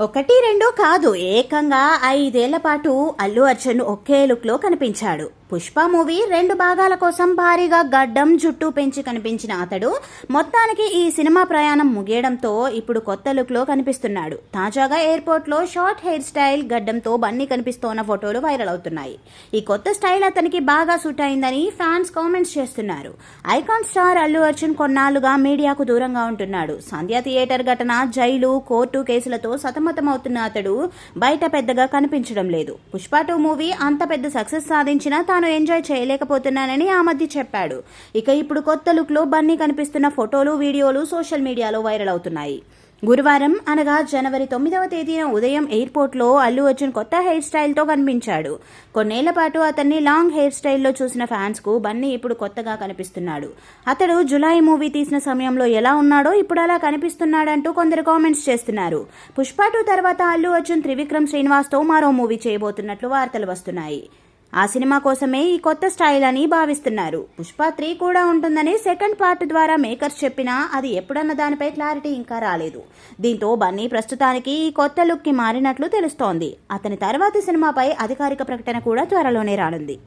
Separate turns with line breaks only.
ఒకటి రెండు కాదు. ఏకంగా ఐదేళ్ళ పాటు అల్లు అర్జున్ ఒకే లుక్లో కనిపించాడు. పుష్ప మూవీ రెండు భాగాల కోసం భారీగా గడ్డం జుట్టు పెంచి కనిపించిన అతడు మొత్తానికి ఈ సినిమా ప్రయాణం ముగియడంతో ఇప్పుడు కొత్త లుక్లో కనిపిస్తున్నాడు. తాజాగా ఎయిర్పోర్ట్లో షార్ట్ హెయిర్ స్టైల్ గడ్డంతో బన్నీ కనిపిస్తోన్న ఫోటోలు వైరల్ అవుతున్నాయి. ఈ కొత్త స్టైల్ అతనికి బాగా సూట్ అయిందని ఫ్యాన్స్ కామెంట్స్ చేస్తున్నారు. ఐకాన్ స్టార్ అల్లు అర్జున్ కొన్నాళ్ళుగా మీడియాకు దూరంగా ఉంటున్నాడు. సంధ్యా థియేటర్ ఘటన జైలు కోర్టు కేసులతో సతమతమవుతున్న అతడు బయట పెద్దగా కనిపించడం లేదు. పుష్ప టూ మూవీ అంత పెద్ద సక్సెస్ సాధించినా తాను ఎంజాయ్ చేయలేకపోతున్నానని ఆ మధ్య చెప్పాడు. ఇక ఇప్పుడు కొత్త లుక్లో బన్నీ కనిపిస్తున్న ఫోటోలు వీడియోలు సోషల్ మీడియాలో వైరల్ అవుతున్నాయి. గురువారం అనగా జనవరి తొమ్మిదవ తేదీన ఉదయం ఎయిర్పోర్ట్లో అల్లు అర్జున్ కొత్త హెయిర్ స్టైల్తో కనిపించాడు. కొన్నేళ్ళ పాటు అతన్ని లాంగ్ హెయిర్ స్టైల్లో చూసిన ఫ్యాన్స్కు బన్నీ ఇప్పుడు కొత్తగా కనిపిస్తున్నాడు. అతడు జులై మూవీ తీసిన సమయంలో ఎలా ఉన్నాడో ఇప్పుడు అలా కనిపిస్తున్నాడంటూ కొందరు కామెంట్స్ చేస్తున్నారు. పుష్ప టూ తర్వాత అల్లు అర్జున్ త్రివిక్రమ్ శ్రీనివాస్తో మరో మూవీ చేయబోతున్నట్లు వార్తలు వస్తున్నాయి. ఆ సినిమా కోసమే ఈ కొత్త స్టైల్ అని భావిస్తున్నారు. పుష్ప త్రీ కూడా ఉంటుందని సెకండ్ పార్ట్ ద్వారా మేకర్స్ చెప్పినా అది ఎప్పుడన్న దానిపై క్లారిటీ ఇంకా రాలేదు. దీంతో బన్నీ ప్రస్తుతానికి ఈ కొత్త లుక్కి మారినట్లు తెలుస్తోంది. అతని తర్వాతి సినిమాపై అధికారిక ప్రకటన కూడా త్వరలోనే రానుంది.